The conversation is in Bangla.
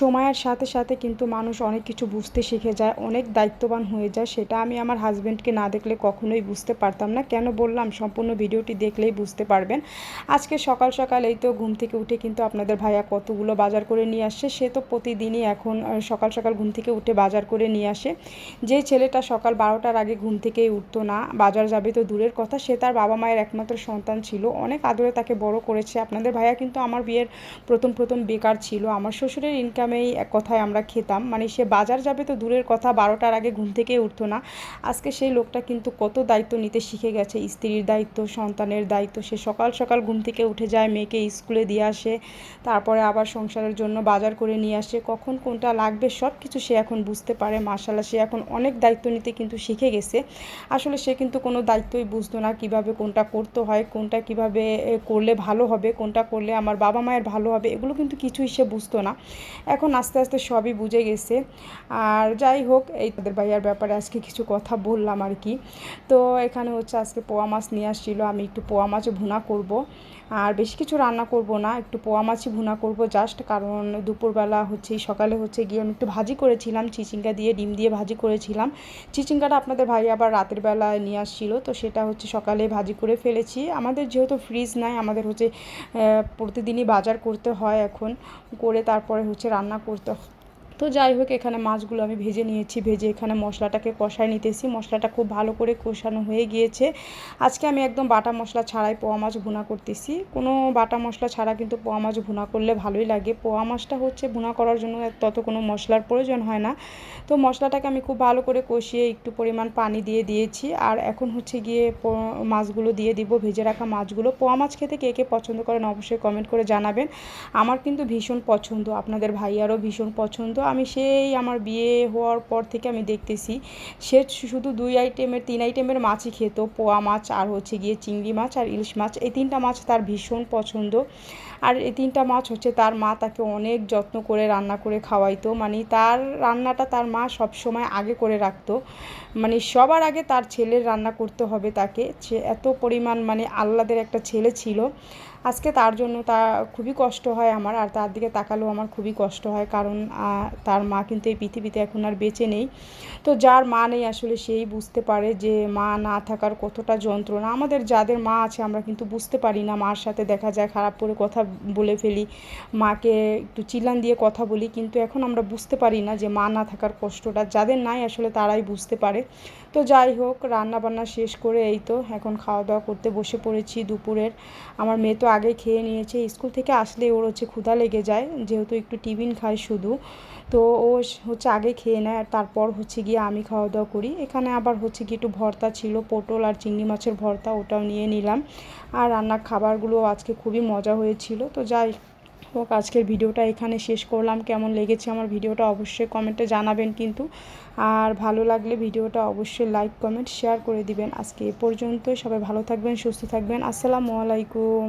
সময়ের সাথে সাথে কিন্তু মানুষ অনেক কিছু বুঝতে শিখে যায়, অনেক দায়িত্ববান হয়ে যায়, সেটা আমি আমার হাজব্যান্ডকে না দেখলে কখনোই বুঝতে পারতাম না। কেন বললাম? সম্পূর্ণ ভিডিওটি দেখলেই বুঝতে পারবেন। আজকে সকাল সকাল এই তো ঘুম থেকে উঠে কিন্তু আপনাদের ভাইয়া কতগুলো বাজার করে নিয়ে আসছে, সে তো প্রতিদিনই এখন সকাল সকাল ঘুম থেকে উঠে বাজার করে নিয়ে আসে। যে ছেলেটা সকাল বারোটার আগে ঘুম থেকেই উঠতো না, বাজার যাবে তো দূরের কথা, সে তার বাবা মায়ের একমাত্র সন্তান ছিল। অনেক আদরে তাকে বড় করেছে। আপনাদের ভাইয়া কিন্তু আমার বিয়ের প্রথম প্রথম বেকার ছিল। আমার শ্বশুরের ইনকামেই এক কথায় আমরা খেতাম। মানে সে বাজার যাবে তো দূরের কথা, বারোটার আগে ঘুম থেকে উঠতো না। আজকে সেই লোকটা কিন্তু কত দায়িত্ব নিতে শিখে গেছে। স্ত্রীর দায়িত্ব, সন্তানের দায়িত্ব, সে সকাল সকাল ঘুম থেকে উঠে যায়, মেয়েকে স্কুলে দিয়ে আসে, তারপরে আবার সংসারের জন্য বাজার করে নিয়ে আসে। কখন কোনটা লাগবে সব কিছু সে এখন বুঝতে পারে। মার্শাল্লাহ সে এখন অনেক দায়িত্ব নিতে কিন্তু শিখে গেছে। আসলে সে কিন্তু কোনো দায়িত্বই বুঝতো না কীভাবে কোনটা করতে হয়, কোনটা কীভাবে করলে ভালো হবে, কোনটা করলে আমার বাবা মায়ের ভালো হবে, এগুলো কিন্তু কিছুই সে বুঝতো না। এখন আস্তে আস্তে সবই বুঝে গেছে। আর যাই হোক, এই তাদের ভাইয়ার ব্যাপারে আজকে কিছু কথা বললাম আর কি। তো এখানে হচ্ছে আজকে পোয়া মাছ নিয়ে আসছিল, আমি একটু পোয়া মাছ ভুনা করব। আর বেশি কিছু রান্না করব না, একটু পোয়া মাছই ভুনা করব জাস্ট কারণ দুপুরবেলা হচ্ছে সকালে হচ্ছে গিয়ে আমি একটু ভাজি করেছিলাম, চিচিঙ্গা দিয়ে, ডিম দিয়ে ভাজি করেছিলাম। চিচিঙ্গাটা আপনাদের ভাই আবার রাতের বেলা নিয়ে আসছিল, তো সেটা হচ্ছে সকালে ভাজি করে ফেলেছি। আমাদের যেহেতু ফ্রিজ নাই, আমাদের হচ্ছে প্রতিদিনই বাজার করতে হয় এখন, করে তারপরে হচ্ছে রান্না করতে তো যাই হোক, এখানে মাছগুলো আমি ভেজে নিয়েছি, ভেজে এখানে মশলাটাকে কষায় নিতেছি। মশলাটা খুব ভালো করে কষানো হয়ে গিয়েছে। আজকে আমি একদম বাটা মশলা ছাড়াই পোয়া মাছ ভুনা করতেছি। কোনো বাটা মশলা ছাড়া কিন্তু পোয়া মাছ ভুনা করলে ভালোই লাগে। পোয়া মাছটা হচ্ছে ভুনা করার জন্য তত কোনো মশলার প্রয়োজন হয় না। তো মশলাটাকে আমি খুব ভালো করে কষিয়ে একটু পরিমাণ পানি দিয়ে দিয়েছি। আর এখন হচ্ছে গিয়ে মাছগুলো দিয়ে দিব, ভেজে রাখা মাছগুলো। পোয়া মাছ খেতে কে কে পছন্দ করেন অবশ্যই কমেন্ট করে জানাবেন। আমার কিন্তু ভীষণ পছন্দ, আপনাদের ভাইয়ারও ভীষণ পছন্দ। আমি সেই আমার বিয়ে হওয়ার পর থেকে আমি দেখতেছি, সে শুধু দুই আইটেমের, তিন আইটেমের মাছই খেত। পোয়া মাছ, আর হচ্ছে গিয়ে চিংড়ি মাছ আর ইলিশ মাছ। এই তিনটা মাছ তার ভীষণ পছন্দ। আর এই তিনটা মাছ হচ্ছে তার মা তাকে অনেক যত্ন করে রান্না করে খাওয়াইতো। মানে তার রান্নাটা তার মা সব সময় আগে করে রাখতো। মানে সবার আগে তার ছেলের রান্না করতে হবে তাকে। সে এত পরিমাণ মানে আহ্লাদের একটা ছেলে ছিল। আজকে তার জন্য তা খুবই কষ্ট হয় আমার। আর তার দিকে তাকালেও আমার খুবই কষ্ট হয়। কারণ তার মা কিন্তু এই পৃথিবীতে এখন আর বেঁচে নেই। তো যার মা নেই আসলে সেই বুঝতে পারে যে মা না থাকার কতটা যন্ত্রণা। আমাদের যাদের মা আছে আমরা কিন্তু বুঝতে পারি না, মার সাথে দেখা যায়, খারাপ করে কথা বলে ফেলি, মাকে একটু চিলান দিয়ে কথা বলি, কিন্তু এখন আমরা বুঝতে পারি না যে মা না থাকার কষ্টটা। যাদের নাই আসলে তারাই বুঝতে পারে। তো যাই হোক রান্না বান্না শেষ করে এই তো এখন খাওয়া দাওয়া করতে বসে পড়েছি দুপুরের। আমার মেয়ে তো আগে খেয়ে নিয়েছে। স্কুল থেকে আসলে ওর হচ্ছে ক্ষুধা লেগে যায়, যেহেতু একটু টিফিন খায় শুধু। তো ও হচ্ছে আগে খেয়ে নেয় আর তারপর হচ্ছে গিয়ে আমি খাওয়া দাওয়া করি। এখানে আবার হচ্ছে গিয়ে একটু ভর্তা ছিল, পটল আর চিংড়ি মাছের ভর্তা ওটাও নিয়ে নিলাম। আর রান্নার খাবারগুলো আজকে খুবই মজা হয়েছিল। তো যাই হোক, আজকের ভিডিওটা এখানে শেষ করলাম। কেমন লেগেছে আমার ভিডিওটা অবশ্যই কমেন্টে জানাবেন কিন্তু। আর ভালো লাগলে ভিডিওটা অবশ্যই লাইক, কমেন্ট শেয়ার করে দিবেন। আজকে এ পর্যন্তই। সবাই ভালো থাকবেন, সুস্থ থাকবেন। আসসালামু আলাইকুম।